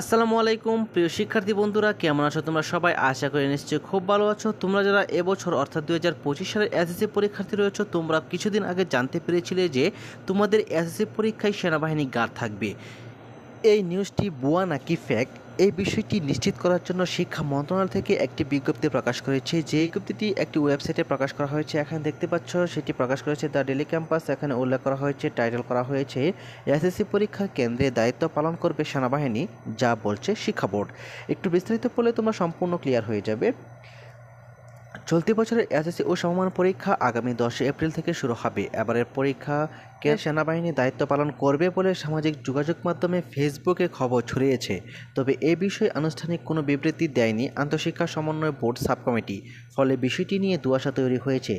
আসসালামু আলাইকুম, প্রিয় শিক্ষার্থী বন্ধুরা, কেমন আছো তোমরা সবাই? আশা করে নিশ্চয়ই খুব ভালো আছো। তোমরা যারা এবছর, অর্থাৎ দু হাজার পঁচিশ সালের এসএসসি পরীক্ষার্থী রয়েছে, তোমরা কিছুদিন আগে জানতে পেরেছিলে যে তোমাদের এসএসসি পরীক্ষায় সেনাবাহিনী গার্ড থাকবে। এই নিউজটি বুয়া নাকি ফ্যাক এই বিষয়টি নিশ্চিত করার জন্য শিক্ষা মন্ত্রণালয় থেকে একটি বিজ্ঞপ্তি প্রকাশ করেছে। যে বিজ্ঞপ্তিটি একটি ওয়েবসাইটে প্রকাশ করা হয়েছে, এখানে দেখতে পাচ্ছ, সেটি প্রকাশ করেছে দ্য ডেলি ক্যাম্পাস এখানে উল্লেখ করা হয়েছে টাইটেল করা হয়েছে এসএসসি পরীক্ষার কেন্দ্রে দায়িত্ব পালন করবে সেনাবাহিনী, যা বলছে শিক্ষা বোর্ড। একটু বিস্তারিত পড়লে তোমরা সম্পূর্ণ ক্লিয়ার হয়ে যাবে। চলতি বছরের এসএসসি ও সমমান পরীক্ষা আগামী দশই এপ্রিল থেকে শুরু হবে। এবারের পরীক্ষাকে সেনাবাহিনী দায়িত্ব পালন করবে বলে সামাজিক যোগাযোগ মাধ্যমে ফেসবুকে খবর ছড়িয়েছে। তবে এ বিষয়ে আনুষ্ঠানিক কোনো বিবৃতি দেয়নি আন্তঃশিক্ষা সমন্বয় বোর্ড সাব কমিটি ফলে বিষয়টি নিয়ে দুয়াশা তৈরি হয়েছে।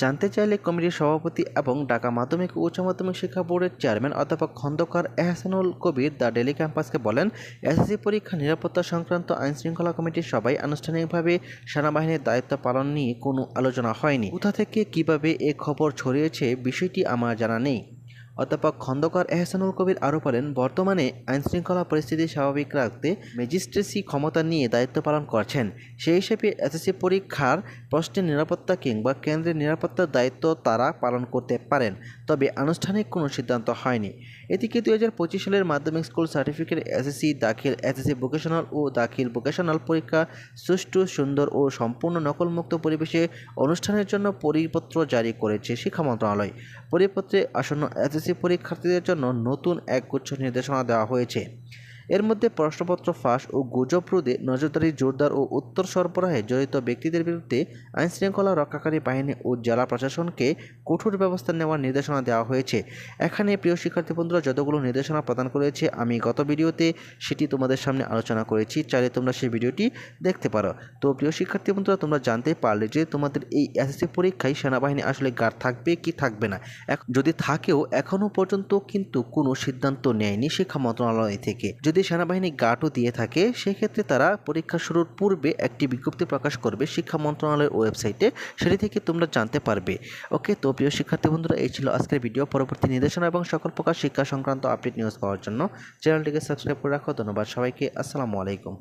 জানতে চাইলে কমিটির সভাপতি এবং ঢাকা মাধ্যমিক ও উচ্চ মাধ্যমিক শিক্ষা বোর্ডের চেয়ারম্যান অধ্যাপক খন্দকার এহসানুল কবির দ্য ডেলি ক্যাম্পাসকে বলেন, এসএসসি পরীক্ষা নিরাপত্তা সংক্রান্ত আইন শৃঙ্খলা কমিটির সবাই আনুষ্ঠানিকভাবে সেনাবাহিনীর দায়িত্ব পালন নিয়ে কোনো আলোচনা হয়নি। কোথা থেকে কীভাবে এ খবর ছড়িয়েছে বিষয়টি আমার জানা nih অধ্যাপক খন্দকার এহসানুল কবির আরও বলেন, বর্তমানে আইনশৃঙ্খলা পরিস্থিতি স্বাভাবিক রাখতে ম্যাজিস্ট্রেসি ক্ষমতা নিয়ে দায়িত্ব পালন করছেন। সেই হিসেবে এসএসসি পরীক্ষার প্রশ্নের নিরাপত্তা কিংবা কেন্দ্রের নিরাপত্তার দায়িত্ব তারা পালন করতে পারেন, তবে আনুষ্ঠানিক কোনো সিদ্ধান্ত হয়নি। এদিকে দুই হাজার পঁচিশ সালের মাধ্যমিক স্কুল সার্টিফিকেট এসএসসি দাখিল, এসএসসি ভোকেশনাল ও দাখিল ভোকেশনাল পরীক্ষা সুষ্ঠু, সুন্দর ও সম্পূর্ণ নকলমুক্ত পরিবেশে অনুষ্ঠানের জন্য পরিপত্র জারি করেছে শিক্ষা মন্ত্রণালয়। পরিপত্রে আসন্ন এসএসসি পরীক্ষার্থীদের জন্য নতুন এক গুচ্ছ নির্দেশনা দেওয়া হয়েছে। এর মধ্যে প্রশ্নপত্র ফাঁস ও গুজব রোধে নজরদারি জোরদার ও উত্তর সরবরাহে জড়িত ব্যক্তিদের বিরুদ্ধে আইনশৃঙ্খলা রক্ষাকারী বাহিনী ও জেলা প্রশাসনকে কঠোর ব্যবস্থা নেওয়ার নির্দেশনা দেওয়া হয়েছে। এখানে প্রিয় শিক্ষার্থী বন্ধুরা, যতগুলো নির্দেশনা প্রদান করেছে, আমি গত ভিডিওতে সেটি তোমাদের সামনে আলোচনা করেছি। চাইলে তোমরা সেই ভিডিওটি দেখতে পারো। তো প্রিয় শিক্ষার্থী বন্ধুরা, তোমরা জানতে পারলে যে তোমাদের এই এসএসসি পরীক্ষায় সেনাবাহিনী আসলে গার্ড থাকবে কি থাকবে না। যদি থাকেও এখনও পর্যন্ত কিন্তু কোনো সিদ্ধান্ত নেয়নি শিক্ষা মন্ত্রণালয় থেকে। যদি সেনাবাহিনী গার্ডও দিয়ে থাকে, সেক্ষেত্রে তারা পরীক্ষা শুরুর পূর্বে একটি বিজ্ঞপ্তি প্রকাশ করবে শিক্ষা মন্ত্রণালয়ের ওয়েবসাইটে। সেটি থেকে তোমরা জানতে পারবে। ওকে, তো প্রিয় শিক্ষার্থী বন্ধুরা, এই ছিল আজকের ভিডিও। পরবর্তী নির্দেশনা এবং সকল প্রকার শিক্ষা সংক্রান্ত আপডেট নিউজ পাওয়ার জন্য চ্যানেলটিকে সাবস্ক্রাইব করে রাখো। ধন্যবাদ সবাইকে। আসসালামু আলাইকুম।